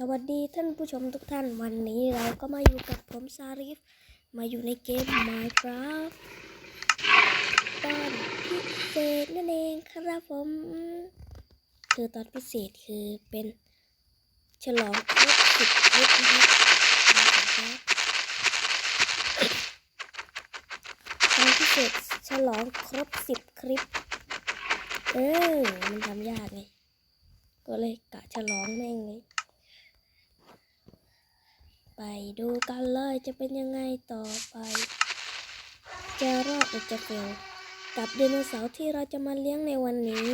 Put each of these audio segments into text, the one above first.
สวัสดีท่านผู้ชมทุกท่านวันนี้เราก็มาอยู่กับผมซาริฟ มาอยู่ในเกม Minecraft ตอนพิเศษนั่นเองครับผม คือตอนพิเศษคือเป็นฉลองครบสิบคลิปนะครับตอนพิเศษฉลองครบสิบคลิป เออมันทำยากไงก็เลยกะฉลองแม่งเลย ไปดูกันเลยจะเป็นยังไงต่อไป จะรอดหรือจะเฟลกับไดโนเสาร์ที่เราจะมาเลี้ยงในวันนี้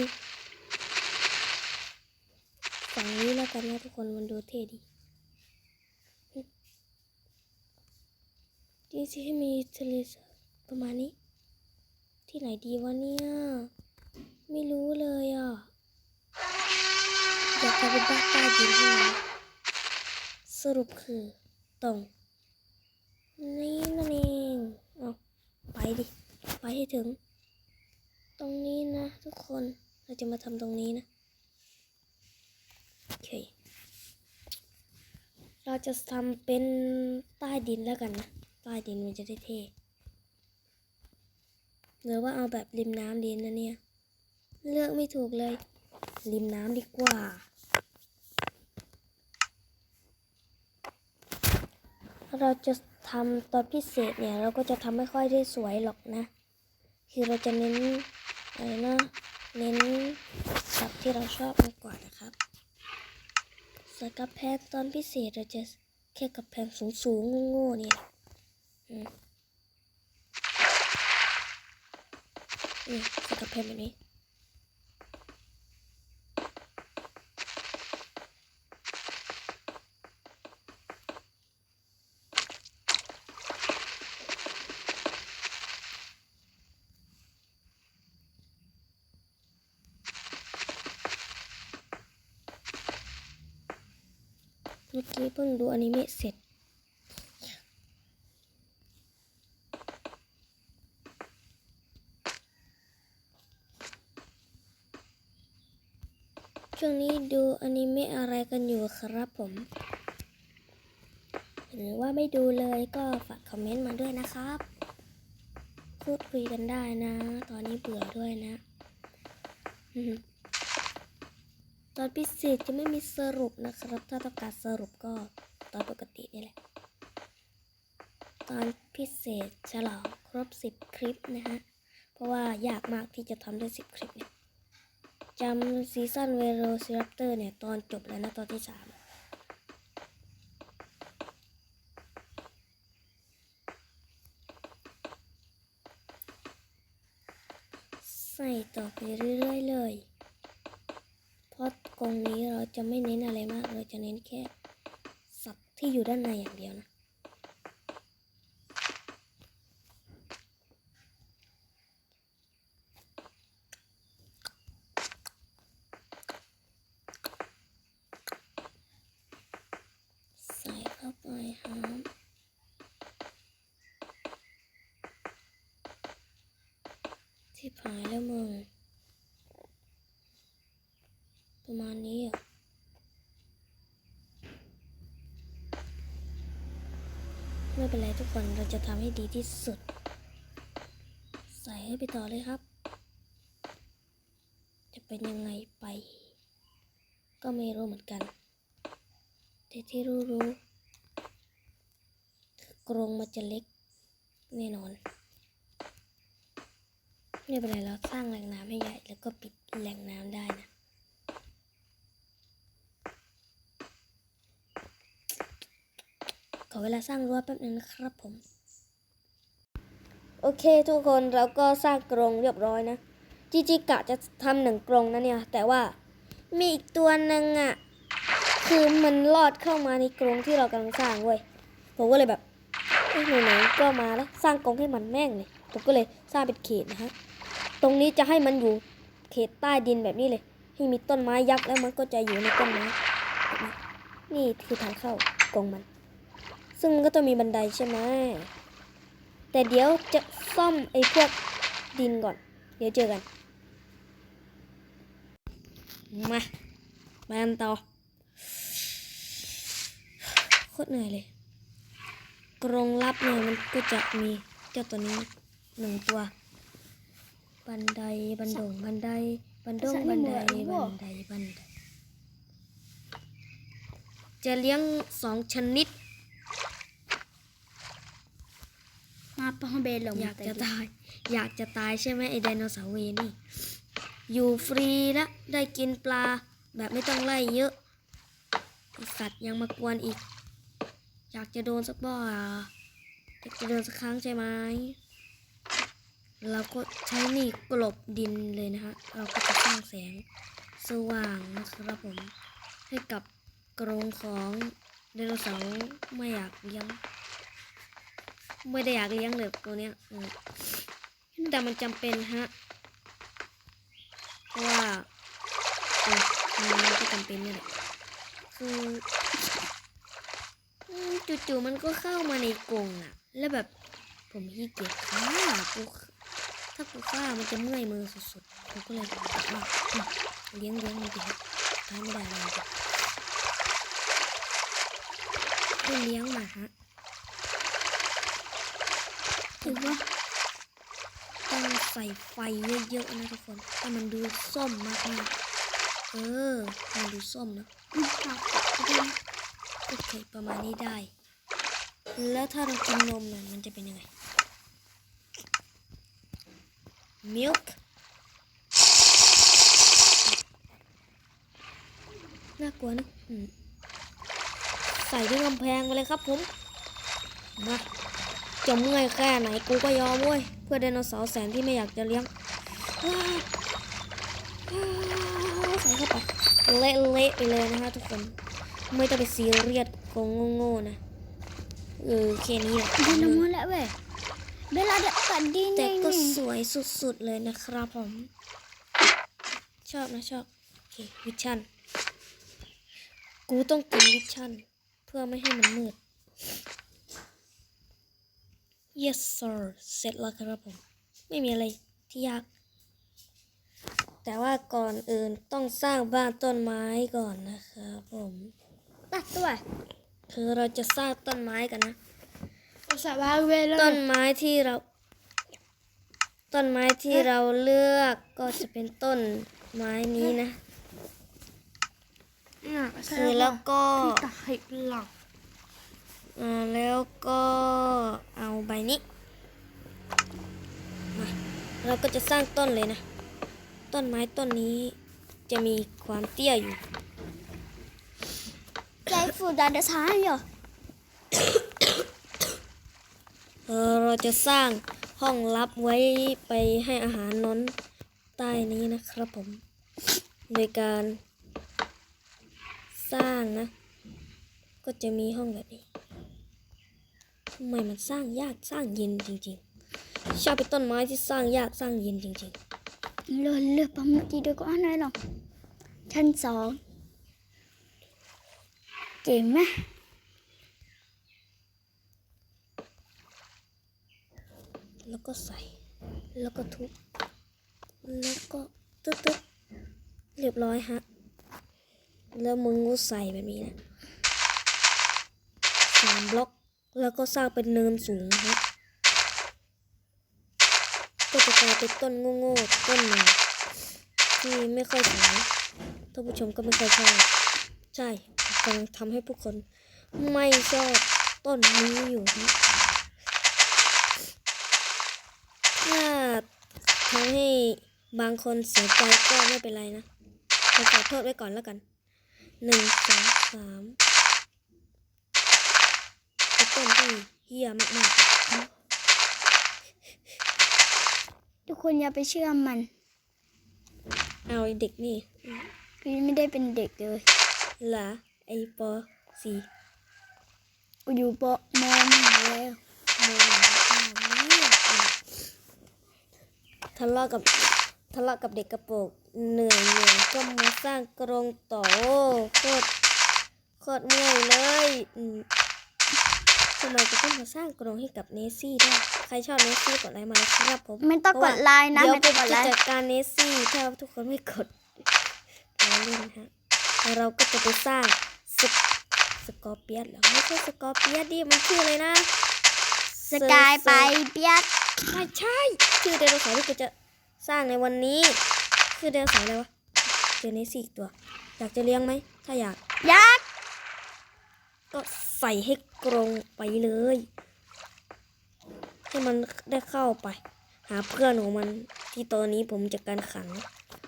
ฝั่งนี้แล้วกันนะทุกคนมันดูเท่ดีดีสิให้มีทะเลประมาณนี้ ที่ไหนดีวะเนี่ย ไม่รู้เลยอะอยากจะเป็นบ้าใต้ดินที่ไหนสรุปคือ ตรงนี่นั่นเองเอาไปดิ ไปให้ถึง ตรงนี้นะทุกคนเราจะมาทำตรงนี้นะโอเคเราจะทำเป็นใต้ดินแล้วกันนะใต้ดินมันจะได้เท่หรือว่าเอาแบบริมน้ำดีนะเนี่ย เลือกไม่ถูกเลย ริมน้ำดีกว่า เราจะทำตอนพิเศษเนี่ย เราก็จะทำไม่ค่อยได้สวยหรอกนะ คือเราจะเน้นอะไรนะเน้นสัตว์ที่เราชอบมากกว่านะครับสกระแพงตอนพิเศษเราจะแค่กระแพงสูงสูงๆโง่ๆเนี่ยอืมสกระแพงแบบนี้ เมื่อกี้เพิ่งดูอนิเมะเสร็จ ช่วงนี้ดูอนิเมะอะไรกันอยู่ครับผม หรือว่าไม่ดูเลยก็ฝากคอมเมนต์มาด้วยนะครับ พูดคุยกันได้นะ ตอนนี้เบื่อด้วยนะ อือหือ ตอนพิเศษจะไม่มีสรุปนะครับ ถ้าต้องการสรุปก็ตอนปกตินี่แหละ ตอนพิเศษฉลองครบ 10 คลิปนะฮะ เพราะว่ายากมากที่จะทำได้ 10 คลิปเนี่ยจำซีซั่นเวโรซิรัปเตอร์เนี่ย ตอนจบแล้วนะ ตอนที่ 3ใส่ต่อไปเรื่อยๆเลยเพ ราะกรงนี้เราจะไม่เน้นอะไรมาก เราจะเน้นแค่สัตว์ที่อยู่ด้านในอย่างเดียวนะ ใส่เข้าไปฮะที่ผายแล้วมึง ประมาณนี้อะ ไม่ เป็นไรทุกคนเราจะทำให้ดีที่สุด ใส่ให้ไปต่อเลยครับ จะเป็นยังไงไป ก็ไม่รู้เหมือนกันแต่ที่รู้รู้คือกรงมันจะเล็กแน่นอนไม่เป็นไรเราสร้างแหล่งน้ำให้ใหญ่แล้วก็ปิดแหล่งน้ำได้นะ ขอเวลาสร้างรั้วแป๊บนึงนะครับผม โอเคทุกคนเราก็สร้างกรงเรียบร้อยนะจีจีกะจะทำหนึ่งกรงนะเนี่ย แต่ว่ามีอีกตัวหนึ่งอะ คือมันลอดเข้ามาในกรงที่เรากำลังสร้างเว้ยผมก็เลยแบบไหนๆก็มาแล้วสร้างกรงให้มันแม่งเลยผมก็เลยสร้างเป็นเขตนะฮะตรงนี้จะให้มันอยู่เขตใต้ดินแบบนี้เลยให้มีต้นไม้ยักษ์แล้วมันก็จะอยู่ในต้นไม้นี่คือทางเข้ากรงมัน ซึ่งมันก็ต้องมีบันไดใช่ไหมแต่เดี๋ยวจะซ่อมไอ้พวกดินก่อน เดี๋ยวเจอกัน มามากันต่อโคตรเหนื่อยเลย กรงลับเนี่ยมันก็จะมีเจ้าตัวนี้หนึ่งตัว บันไดบันดงบันไดบันดงบันไดบันไดบันไดจะเลี้ยงสองชนิด มาปองเบลลงอยากจะตาย อยากจะตายใช่ไหมไอไดโนเสาร์เวนี่ อยู่ฟรีแล้วได้กินปลา แบบไม่ต้องไล่เยอะสัตว์ยังมากวนอีก อยากจะโดนสักบ่ออยากจะโดนสักครั้งใช่ไหมเราก็ใช้นี่กลบดินเลยนะฮะ เราก็จะสร้างแสงสว่างนะครับผม ให้กับกรงของไดโนเสาร์ไม่อยากเลี้ยง ไม่ได้อยากเลี้ยงเลยตัวเนี้ยแต่มันจำเป็นฮะเพราะว่ามันก็จำเป็นนี่แหละคือจู่ๆมันก็เข้ามาในกรงอะ แล้วแบบผมขี้เกียจฆ่ากูถ้ากูฆ่ามันจะเมื่อยมือสุดๆผมก็เลยบอกว่าเลี้ยงเลี้ยงมันไปเถอะท้ายไม่ได้เลยก็เลี้ยงมาฮะ ถือว่าต้องใส่ไฟเยอะๆนะทุกคนให้มันดูส้มมากๆเออมันดูส้มนะอืมค่ะโอเคประมาณนี้ได้ แล้วถ้าเรากินนมน่ะมันจะเป็นยังไง milk น่ากลัวนะอืมใส่ที่กำแพงไปเลยครับผม มา จะเมื่อยแค่ไหนกูก็ยอมเว้ยเพื่อไดโนเสาร์แสนที่ไม่อยากจะเลี้ยงว้าวว้าวใส่เข้าไปเละเละๆไปเลยนะฮะทุกคนไม่ต้องไปซีเรียสกงโง่ๆนะเออแค่นี้แหละดีละมุนแล้วเว้ยเวลาเด็กกัดดินแต่เองก็นี่สวยสุดๆเลยนะครับผม ชอบนะชอบโอเควิชั่นกูต้องกินวิชั่นเพื่อไม่ให้มันมืด yes sir เสร็จแล้วครับผม ไม่มีอะไรที่ยาก แต่ว่าก่อนอื่นต้องสร้างบ้านต้นไม้ก่อนนะครับผมตัดตัวคือเราจะสร้างต้นไม้กันนะสบายเวลาต้นไม้ที่เรา ต้นไม้ที่เราเลือกก็จะเป็นต้นไม้นี้นะคือแล้วก็ตายหลังอ่า แล้วก็เอาใบนี้มาเราก็จะสร้างต้นเลยนะ ต้นไม้ต้นนี้จะมีความเตี้ยอยู่ใจฟูดาเดซายเหรอเออเราจะสร้างห้องลับไว้ไปให้อาหารนนใต้นี้นะครับผม โดยการสร้างนะ ก็จะมีห้องแบบนี้ทำไมมันสร้างยากสร้างเย็นจริงๆชอบเป็นต้นไม้ที่สร้างยากสร้างเย็นจริงเลือเลือปั๊มทีเดียวก็อันไหนหรอกชั้นสองเจ๋งไหมๆแล้วก็ใส่ แล้วก็ทุบ แล้วก็ตึ๊ดตึ๊ดๆเรียบร้อยฮะ แล้วมึงก็ใส่แบบนี้นะสามบล็อก แล้วก็สร้างเป็นเนินสูงฮะก็จะกลายเป็นต้นโง่ๆต้นหนึ่งที่ไม่ค่อยสวยท่านผู้ชมก็ไม่ค่อยชอบใช่กำลังทำให้ผู้คนไม่ชอบต้นนี้อยู่ฮะถ้าทำให้บางคนเสียใจก็ไม่เป็นไรนะขอโทษไว้ก่อนแล้วกันหนึ่งสองสาม ต้นที่เฮี้ยมากๆทุกคนอย่าไปเชื่อมัน เอาไอ้เด็กนี่พี่ไม่ได้เป็นเด็กเลยเหรอไอปอสี่กูอยู่ปมหนึ่งแล้วโมงเนี่ยทะเลาะกับทะเลาะกับเด็กกระโปรงเหนื่อยเหนื่อยก็มาสร้างกรงต่อโอ้โคตรโคตรเมื่อยเลย อืมทำไมจะต้องมาสร้างกรงให้กับเนซี่ด้วย ใครชอบเนซี่กดไลค์มาเลยครับผมไม่ต้องกดไลน์นะเดี๋ยวไม่ผต้องมกดไลจะน์จัดการเนซี่ถ้าทุกคนไม่กดเราเล่นฮะแล้วเราก็จะไปสร้างสสกอร์เปียสเหรอไม่ใช่สกอร์เปียสดิมันชื่ออะไรนะสกายไปเปียกไม่ใช่ชื่อไดโนเสาร์ที่กูจะสร้างในวันนี้ชื่อไดโนเสาร์อะไรวะเจอในสี่ตัว อยากจะเลี้ยงไหมถ้าอยากยักษ์ก็ ใส่ให้กรงไปเลย ให้มันได้เข้าไป หาเพื่อนของมันที่ตอนนี้ผมจะการขัง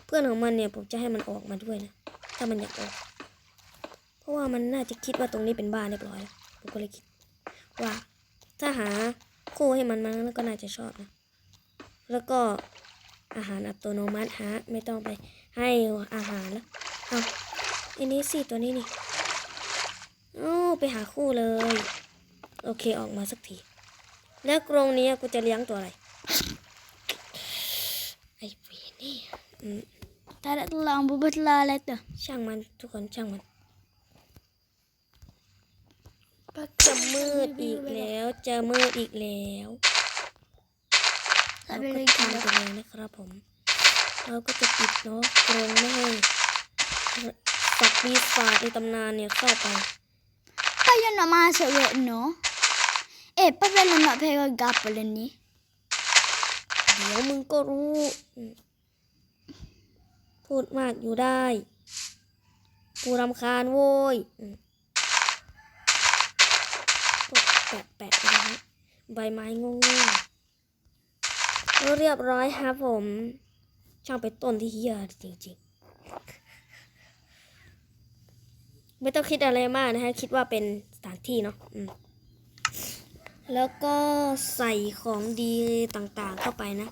เพื่อนของมันเนี่ยผมจะให้มันออกมาด้วยนะ ถ้ามันอยากออก เพราะว่ามันน่าจะคิดว่าตรงนี้เป็นบ้านเรียบร้อยแล้วผมก็เลยคิด ว่าถ้าหาคู่ให้มันมันก็น่าจะชอบนะ แล้วก็อาหารอัตโนมัติฮะไม่ต้องไปให้อาหารแล้วเอาอ้นี่สิตัวนี้นี่ โอ้ไปหาคู่เลย โอเคออกมาสักที แล้วกรงนี้กูจะเลี้ยงตัวอะไร ไอ้เวรนี่อืมตาละลองบุบลาอะไรตัวช่างมันทุกคนช่างมันจะมืดอีกแล้วจะมืดอีกแล้วเราเราไปก็เลยกินทำไปเลยนะครับผม เราก็จะปิดเนาะกรงไม่ให้สัตว์ปีศาจในตำนานเนี่ยเข้าไป ยันมาเสวยเนาะเอ๊ะป้าเป็นมาเพก็กับเลยนี่เดี๋ยวมึงก็รู้พูดมากอยู่ได้ กูรำคาญโว้ยอืมก็แปะแปะไปนะใบไม้งงๆเรียบร้อยครับผม ช่างเป็นต้นที่เฮียจริงๆ ไม่ต้องคิดอะไรมากนะฮะ คิดว่าเป็นสถานที่เนาะแล้วก็ใส่ของดีต่างๆเข้าไปนะ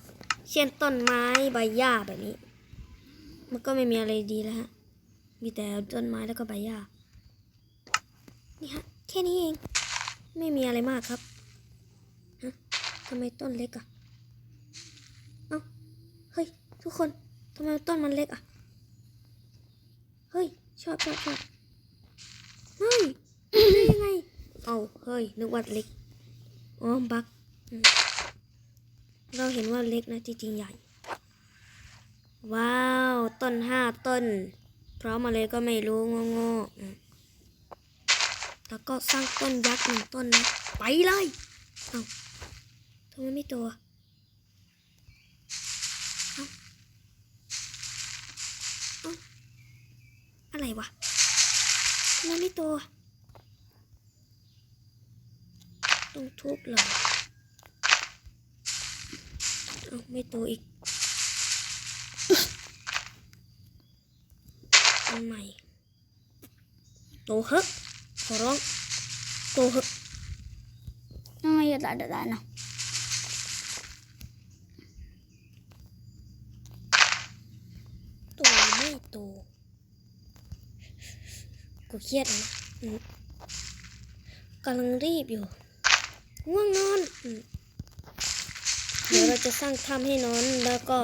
เช่นต้นไม้ใบหญ้าแบบนี้ มันก็ไม่มีอะไรดีแล้วฮะ มีแต่ต้นไม้แล้วก็ใบหญ้า นี่ฮะ แค่นี้เอง ไม่มีอะไรมากครับ ฮะทำไมต้นเล็กอะเอ้า เฮ้ย ทุกคนทำไมต้นมันเล็กอะเฮ้ย ชอบชอบชอบ ฮ้ยได้ยังไง เอาเฮ้ย นึกว่าเล็ก อ๋อ บัก เราเห็นว่าเล็กนะ จริงๆ ใหญ่ ว้าว ต้นห้าต้นเพราะมาเลยก็ไม่รู้โง่ๆแล้วก็สร้างต้นยักษ์หนึ่งต้นนะ ไปเลย เอาทำไมไม่ตัวอะไรวะ ทำไมไม่ตัวต้องทุบเหรอเอาไม่โตอีกอันใหม่โตเหอะขอร้องโตเหอะน้องอย่าตาดาเนาะโตไม่โต กูเครียดนะกำลังรีบอยู่ง่วงนอน เดี๋ยวเราจะสร้างถ้ำให้นอนแล้วก็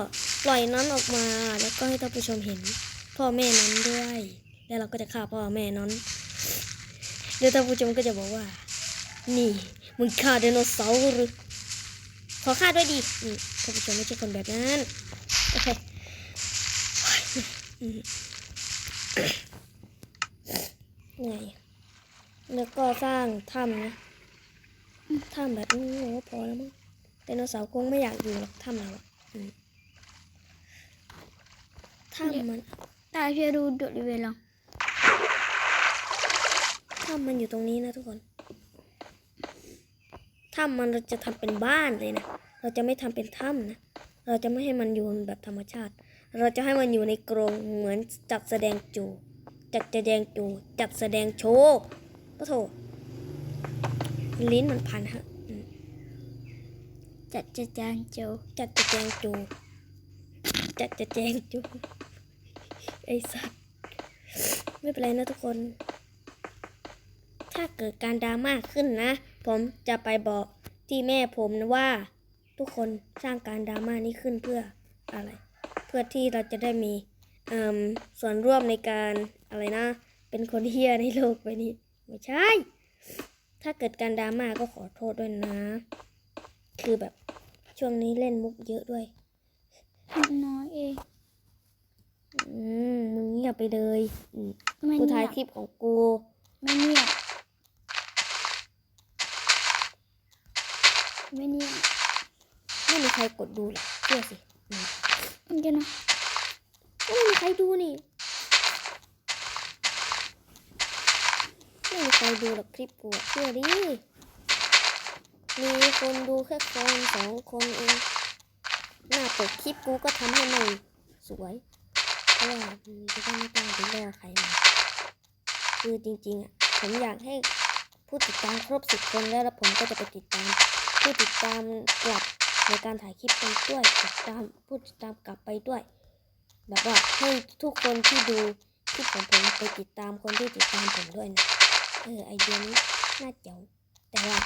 ปล่อยนอนออกมา แล้วก็ให้ท่านผู้ชมเห็น พ่อแม่นอนด้วย แล้วเราก็จะฆ่าพ่อแม่นอนเดี๋ยวท่านผู้ชมก็จะบอกว่า นี่มึงฆ่าไดโนเสาร์หรือขอฆ่าด้วยดินี่ท่านผู้ชมไม่ใช่คนแบบนั้นโอเค เหนื่อยแล้วก็สร้างถ้ำนะถ้ำแบบนี้โอ้พอแล้วมั้งไดโนเสาร์คงไม่อยากอยู่หรอกถ้ำเราอะอืมถ้ำมันตาเพียดูดุดิเวลองถ้ำมันอยู่ตรงนี้นะทุกคนถ้ำมันเราจะทำเป็นบ้านเลยนะเราจะไม่ทำเป็นถ้ำนะเราจะไม่ให้มันอยู่แบบธรรมชาติ เราจะให้มันอยู่ในกรงเหมือนจัดแสดงจู จัดแสดงจูจัดแสดงโชว์ปะโถลิ้นมันพันฮะจัดจะจางโจจัดแสดงจูจัดแสดงจูไอ้สัตว์ไม่เป็นไรนะทุกคน ถ้าเกิดการดราม่าขึ้นนะ ผมจะไปบอกที่แม่ผมนะว่า ทุกคนสร้างการดราม่านี้ขึ้นเพื่ออะไร เพื่อที่เราจะได้มี ส่วนร่วมในการอะไรนะ เป็นคนเฮียในโลกไปนี้ไม่ใช่ ถ้าเกิดการดราม่าก็ขอโทษด้วยนะ คือแบบช่วงนี้เล่นมุกเยอะด้วยน้อยเองอืมมึงเงียบไปเลยกูถ่ายคลิปของกูไม่เงียบไม่เงียบไม่มีใครกดดูหรอกเชื่อสิมันกันนะ ไม่มีใครดูนี่ไม่มีใครดูหรอกคลิปกูเชื่อดิมีคนดูแค่คนสองคนเองหน้าปกคลิปกูก็ทำให้มันสวยเพราะว่ามันจะได้ไม่ต้องไปล่อใครมาคือจริงๆอะผมอยากให้ผู้ติดตามครบสิบคนแล้วแล้วผมก็จะไปติดตาม ผู้ติดตามกลับในการถ่ายคลิปไปด้วยติดตามผู้ติดตามกลับไปด้วย แบบว่าให้ทุกคนที่ดูคลิปของผมไปติดตามคนที่ติดตามผมด้วยนะเออไอเดียนี้น่าเจ๋งแต่ว่า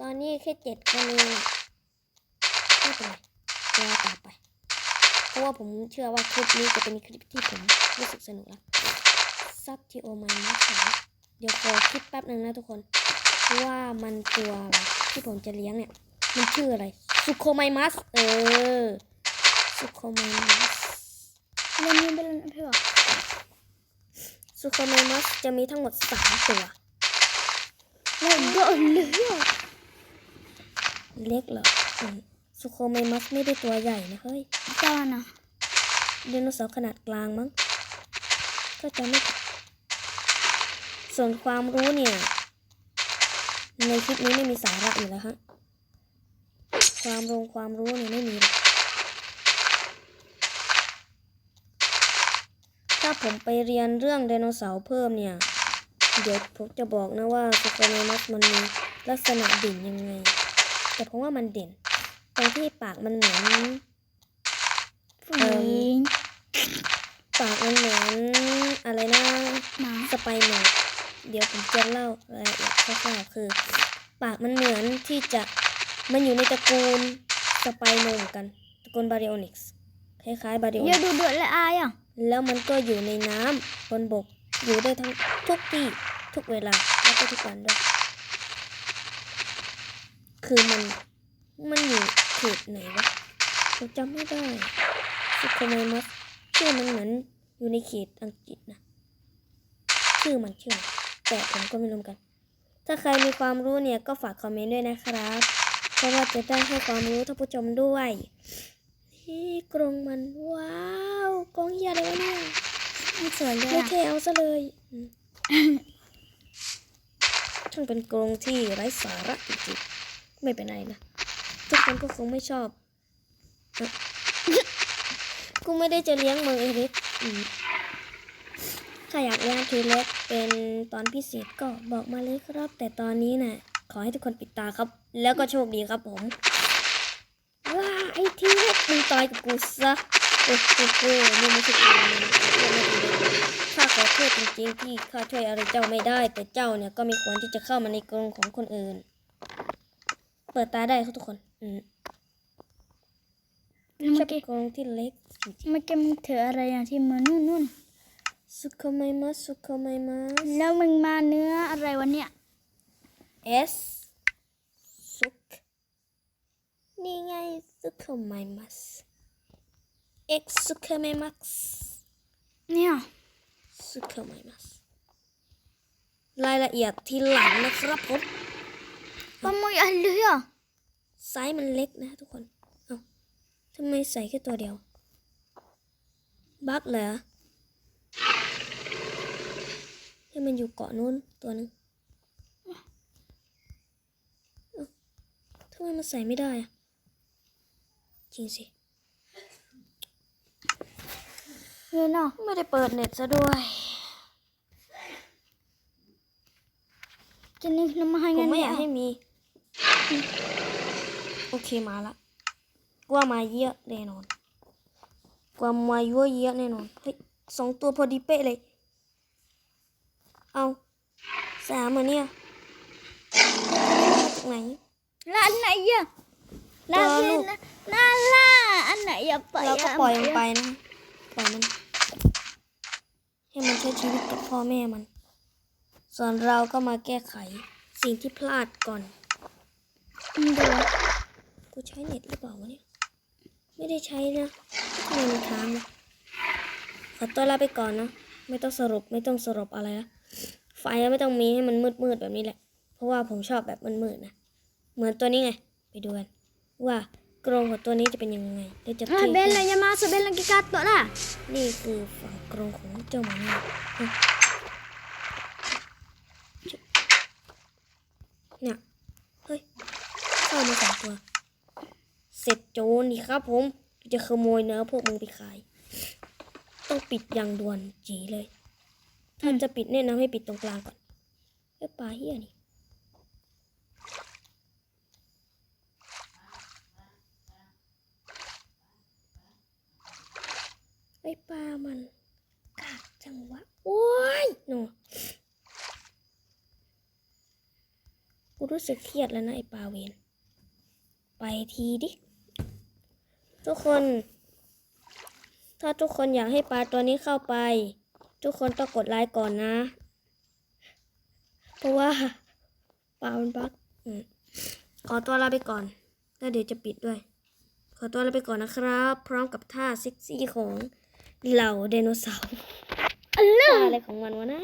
ตอนนี้แค่เจ็ดคนเองไม่เป็นไรรอต่อไป เพราะว่าผมเชื่อว่าคลิปนี้จะเป็นคลิปที่ผมรู้สึกสนุกแล้วซับทีโอมันนะคะเดี๋ยวขอคิดแป๊บหนึ่งนะทุกคนว่ามันตัวที่ผมจะเลี้ยงเนี่ย มันชื่ออะไร สุโคไมมัส เออ สุโคไมมัส เล่นนี่ไปเล่นเพื่อสุโคไมมัสจะมีทั้งหมดสามตัวแล้วก็เหลือเล็กเหรออืมสุโคไมมัสไม่ได้ตัวใหญ่นะเฮ้ยตานะไดโนเสาร์ขนาดกลางมั้ง ก็จะไม่ผิดส่วนความรู้เนี่ย ในคลิปนี้ไม่มีสาระอยู่แล้วฮะ ความรงความรู้เนี่ยไม่มีหรอก ถ้าผมไปเรียนเรื่องไดโนเสาร์เพิ่มเนี่ย เดี๋ยวผมจะบอกนะว่าสุโคไมมัสมันมีลักษณะเด่นยังไง แต่ผมว่ามันเด่นตรงที่ปากมันเหมือนผู้หญิงปากมันเหมือนอะไรนะหมาสไปโนเดี๋ยวผมจะเล่ารายละเอียดคร่าวๆคือ ปากมันเหมือนที่จะมันอยู่ในตระกูลสไปโนเหมือนกันตระกูลบาริโอนิกส์คล้ายๆบาริโอเดี๋ยวนิกส์ดูเดือดและอายอะ แล้วมันก็อยู่ในน้ำบนบกอยู่ได้ทั้งทุกที่ทุกเวลาแล้วก็ทุกวันด้วยคือมันมันอยู่เขตไหนวะผมจำไม่ได้สุโคไมมัสชื่อมันเหมือนอยู่ในเขตอังกฤษนะชื่อมันชื่ออะไรแต่ผมก็ไม่รู้กัน ถ้าใครมีความรู้เนี่ยก็ฝากคอมเมนต์ด้วยนะครับ เพราะว่าจะได้ให้ความรู้ท่านผู้ชมด้วยนี่กรงมันว้า กรงเฮียอะไรวะเนี่ยมันสวยเลยไม่อะเทเอาซะเลยช่างเป็นกรงที่ไร้สาระจริงๆไม่เป็นไรนะทุกคนก็คงไม่ชอบกูไม่ได้จะเลี้ยงมึงเอริสอืมถ้าอยากเลี้ยงทีเล็กเป็นตอนพิเศษก็บอกมาเลยครับ แต่ตอนนี้น่ะ ขอให้ทุกคนปิดตาครับ แล้วก็โชคดีครับผม ว้าไอ้ทีเล็กมึงตายกับกูซะ โอ้โหนี่ไม่ใช่กูนะข้าขอโทษจริงๆที่ข้าช่วยอะไรเจ้าไม่ได้ แต่เจ้าเนี่ยก็ไม่ควรที่จะเข้ามาในกรงของคนอื่น เปิดตาได้ครับทุกคน อืมแล้วชเมื่ออบกี้กรงที่เล็กจริงเมื่อกี้มึงถืออะไรอะที่มือนู่นนู่นๆสุโคไมมัสสุโคไมมัสแล้วมึงมาเนื้ออะไรวะเนี่ย S สุกนี่ไงสุโคไมมัส X สุโคไมมัสเนี่ยสุโคไมมัสรายละเอียดทีหลังนะครับผมปลาหมึกอันเหลือไซส์มันเล็กนะทุกคน เอ้าทำไมใส่แค่ตัวเดียว บั๊กเหรอให้มันอยู่เกาะนู้นตัวหนึงเอ้าทำไมมันใส่ไม่ได้อะจริงสิ เนี่ยเนาะไม่ได้เปิดเน็ตซะด้วยจะนึกน้ำมาให้ผเงิมนไม่เนี่อยยากให้มี โอเคมาละกว่ามาเยอะแน่นอนกว่ามาเยอะเยอะแน่นอนเฮ้ยสองตัวพอดีเป๊ะเลย เอาสามอะเนี่ยมาจากไหนแล้วอันไหนอะแล้วตัวลูนี่กน่าล่ะอันไหนอย่าปล่อยเราก็ะปล่อยมันไปนะปล่อยมัน ให้มันใช้ชีวิตกับพ่อแม่มัน ส่วนเราก็มาแก้ไขสิ่งที่พลาดก่อนมึงดูกูใช้เน็ตหรือเปล่าวะเนี่ย ไม่ได้ใช้นะไม่มันค้างนะขอตัวลาไปก่อนนะ ไม่ต้องสรุปไม่ต้องสรุปอะไรนะไฟไม่ต้องมีให้มันมืดมืดๆแบบนี้แหละ เพราะว่าผมชอบแบบมืดๆนะ เหมือนตัวนี้ไง ไปดูกันว่า กรงของตัวนี้จะเป็นยังไงเดี๋ยวจะ Ah, เท bella chiamata bella che gatto là. นี่คือฝั่งกรงของเจ้าหมาเนี่ยเนี่ยเฮ้ยเข้ามาสองตัว เสร็จโจรนี่ครับผมจะขโมยเนื้อพวกมึงไปขาย ต้องปิดอย่างด่วนจีเลย ถ้าจะปิดแนะนำให้ปิดตรงกลางก่อนเอ้ยปลาเฮียนี่ ไอ้ปลามันกากจังวะ โอ้ยหนูกูรู้สึกเครียดแล้วนะไอ้ปลาเวนไปทีดิ ทุกคน ถ้าทุกคนอยากให้ปลาตัวนี้เข้าไป ทุกคนต้องกดไลค์ก่อนนะ เพราะว่าปลามันบักอืมขอตัวลาไปก่อน แล้วเดี๋ยวจะปิดด้วย ขอตัวลาไปก่อนนะครับ พร้อมกับท่าเซ็กซี่ของ เหล่าไดโนเสาร์ท่าอะไรของมันวะนะ